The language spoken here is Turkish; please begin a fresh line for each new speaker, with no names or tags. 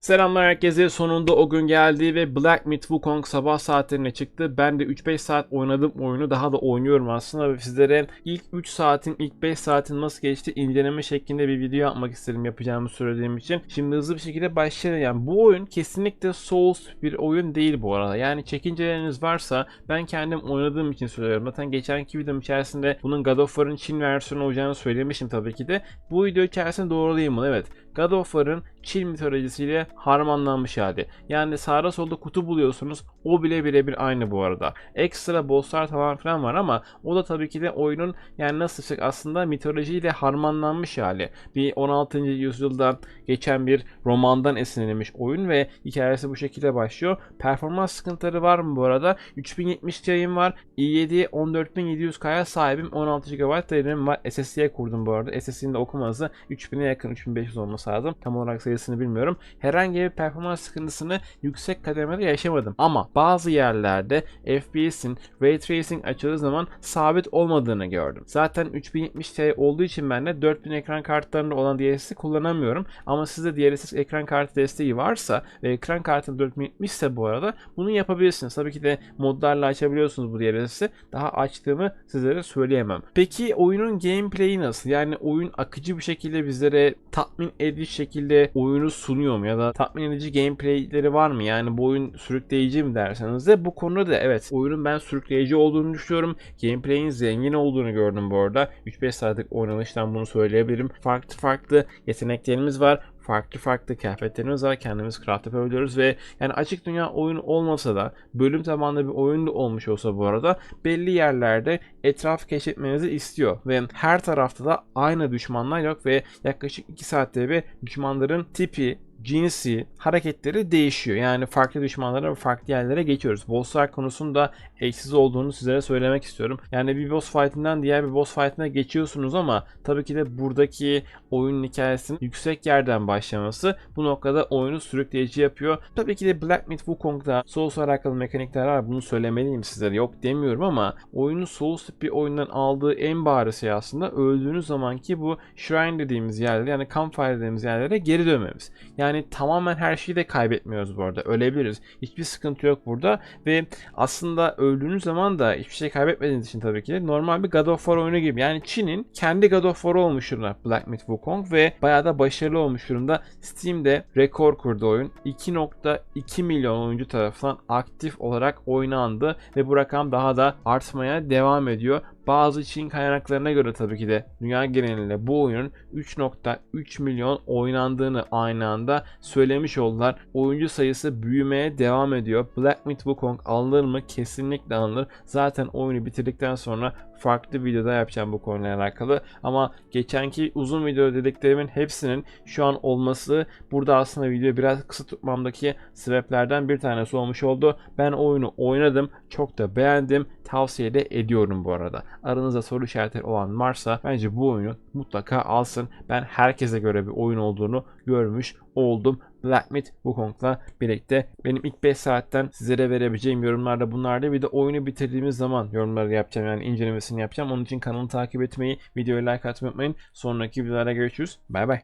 Selamlar herkese. Sonunda o gün geldi ve Black Myth Wukong sabah saatlerine çıktı. Ben de 3-5 saat oynadım oyunu. Daha da oynuyorum aslında ve sizlere ilk 3 saatin, ilk 5 saatin nasıl geçti inceleme şeklinde bir video yapmak istedim yapacağımı söylediğim için. Şimdi hızlı bir şekilde başlayalım. Yani bu oyun kesinlikle Souls bir oyun değil bu arada. Yani çekinceleriniz varsa ben kendim oynadığım için söylüyorum. Zaten geçenki videom içerisinde bunun God of War'ın Çin versiyonu olacağını söylemiştim tabii ki de. Bu video içerisinde doğrulayayım mı? Evet. God of War'ın Çin mitolojisiyle harmanlanmış hali. Yani sağda solda kutu buluyorsunuz. O bile birebir aynı bu arada. Ekstra bosslar falan filan var ama o da tabii ki de oyunun yani nasıl desek aslında mitolojiyle harmanlanmış hali. Bir 16. yüzyılda geçen bir romandan esinlenmiş oyun ve hikayesi bu şekilde başlıyor. Performans sıkıntıları var mı bu arada? 3070 yayın var. i7 14700K'ya sahibim. 16 GB RAM'im var. SSD'ye kurdum bu arada. SSD'nin de okuma hızı 3000'e yakın 3500 olması lazım. Tam olarak sayısını bilmiyorum. Herhangi bir performans sıkıntısını yüksek kademede yaşamadım. Ama bazı yerlerde FPS'in Ray Tracing açıldığı zaman sabit olmadığını gördüm. Zaten 3070 Ti olduğu için ben de 4000 ekran kartlarında olan DLSS'i kullanamıyorum. Ama sizde DLSS ekran kartı desteği varsa ve ekran kartın 4070 ise bu arada bunu yapabilirsiniz. Tabii ki de modlarla açabiliyorsunuz bu DLSS'i. Daha açtığımı sizlere söyleyemem. Peki oyunun gameplay'i nasıl? Yani oyun akıcı bir şekilde bizlere tatmin edici şekilde oyunu sunuyor mu? Ya da tatmin edici gameplay'leri var mı? Yani bu oyun sürükleyici mi derseniz de bu konuda da evet oyunun ben sürükleyici olduğunu düşünüyorum. Gameplay'in zengin olduğunu gördüm bu arada. 3-5 saatlik oynanıştan bunu söyleyebilirim. Farklı farklı yeteneklerimiz var farklı farklı kıyafetlerimiz var. Kendimiz craft yapabiliyoruz ve yani açık dünya oyun olmasa da bölüm tabanlı bir oyun da olmuş olsa bu arada belli yerlerde etraf keşfetmenizi istiyor ve her tarafta da aynı düşmanlar yok ve yaklaşık 2 saatte bir düşmanların tipi, cinsi, hareketleri değişiyor. Yani farklı düşmanlara farklı yerlere geçiyoruz. Bosslar konusunda eksiz olduğunu sizlere söylemek istiyorum. Yani bir boss fight'inden diğer bir boss fight'ine geçiyorsunuz ama tabii ki de buradaki oyunun hikayesinin yüksek yerden başlaması bu noktada oyunu sürükleyici yapıyor. Tabii ki de Black Myth Wukong'da Souls'la alakalı mekanikler var. Bunu söylemeliyim sizlere. Yok demiyorum ama oyunun Souls bir oyundan aldığı en bariz şey aslında öldüğünüz zamanki bu shrine dediğimiz yerlere yani campfire dediğimiz yerlere geri dönmemiz. Yani tamamen her şeyi de kaybetmiyoruz bu arada. Ölebiliriz. Hiçbir sıkıntı yok burada ve aslında öldüğünüz zaman da hiçbir şey kaybetmediğiniz için tabii ki de normal bir God of War oyunu gibi. Yani Çin'in kendi God of War'u olmuş durumda Black Myth Wukong ve bayağı da başarılı olmuş durumda. Steam'de rekor kurdu oyun. 2.2 milyon oyuncu tarafından aktif olarak oynandı ve bu rakam daha da artmaya devam ediyor. Bazı Çin kaynaklarına göre tabii ki de dünya genelinde bu oyunun 3.3 milyon oynandığını aynı anda söylemiş oldular. Oyuncu sayısı büyümeye devam ediyor. Black Myth Wukong alınır mı? Kesinlikle alınır. Zaten oyunu bitirdikten sonra farklı videoda yapacağım bu konuyla alakalı. Ama geçenki uzun video dediklerimin hepsinin şu an olması burada aslında videoyu biraz kısa tutmamdaki sebeplerden bir tanesi olmuş oldu. Ben oyunu oynadım. Çok da beğendim. Tavsiye de ediyorum bu arada. Aranızda soru işaretleri olan varsa bence bu oyunu mutlaka alsın. Ben herkese göre bir oyun olduğunu görmüş oldum. Black Myth Wukong'la birlikte benim ilk 5 saatten sizlere verebileceğim yorumlarda bunlardı. Bir de oyunu bitirdiğimiz zaman yorumları yapacağım yani incelemesini yapacağım. Onun için kanalı takip etmeyi, videoyu like atmayı unutmayın. Sonraki videolarda görüşürüz. Bay bay.